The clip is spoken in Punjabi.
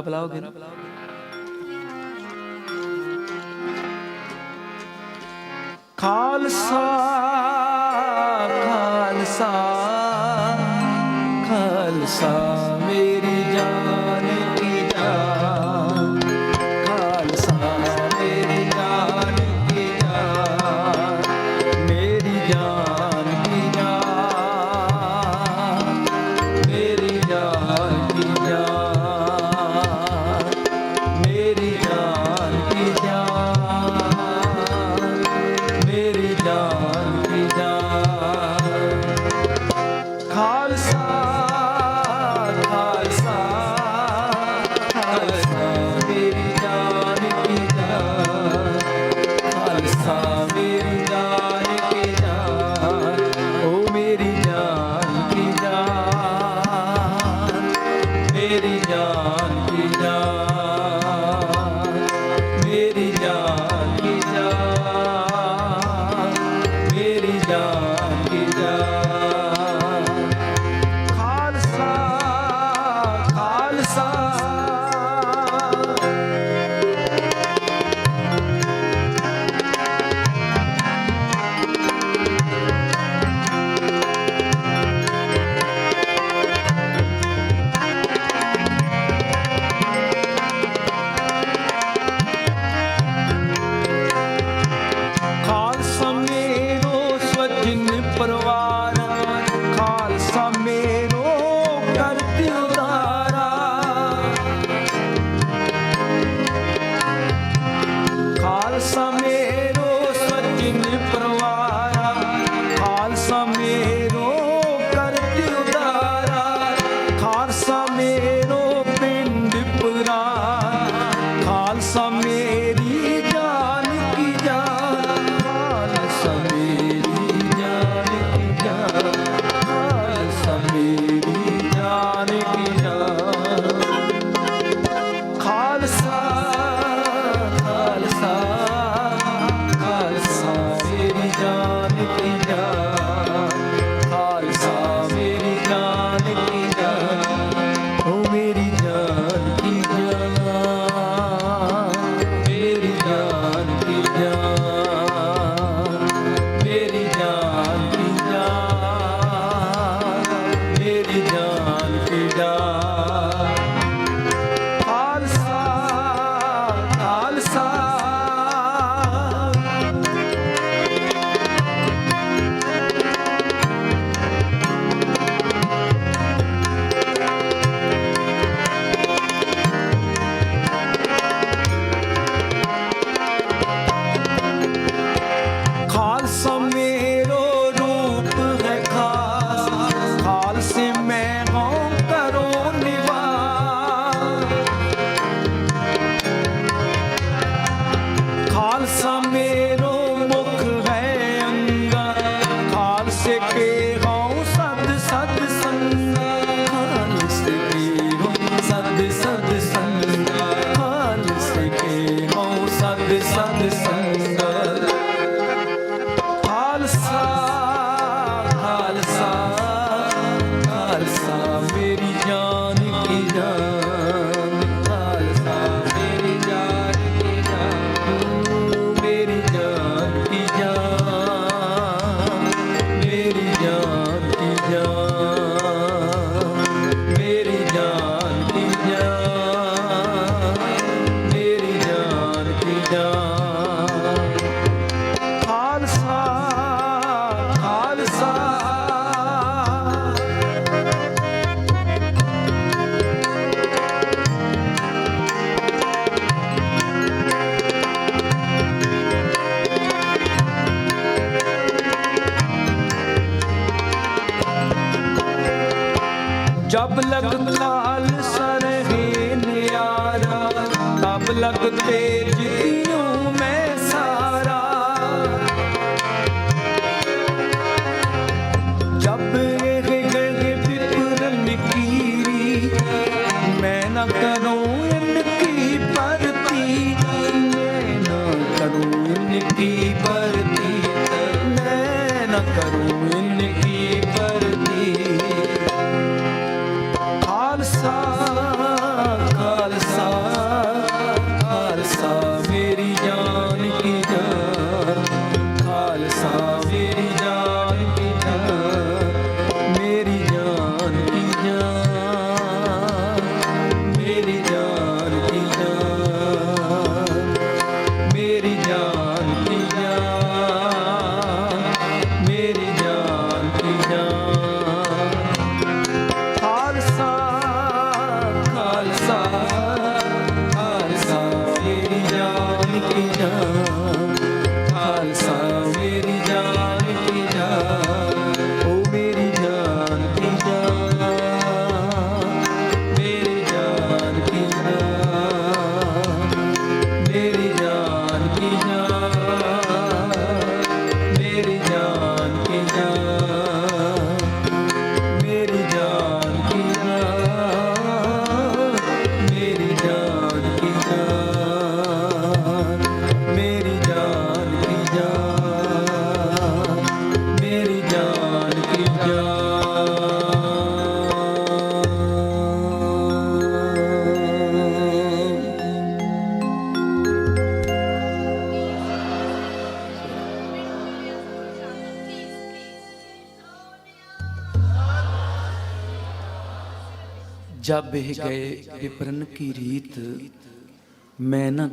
ਬੁਲਾਓਗੇ? ਖਾਲਸਾ ਖਾਲਸਾ ਖਾਲਸਾ ਮੇਰੀ ਜਾਨ sorry तेरी horas. ਤਬ ਲਗ ਲਾਲ ਸਰਹੇ ਨਿਆਰਾ ਤਬ ਲਗ ਤੇਰੇ ਜਾ ਬਹਿ ਗਏ ਵਿਪਰਨ ਕੀ ਰੀਤ ਮੈਂ ਨਾ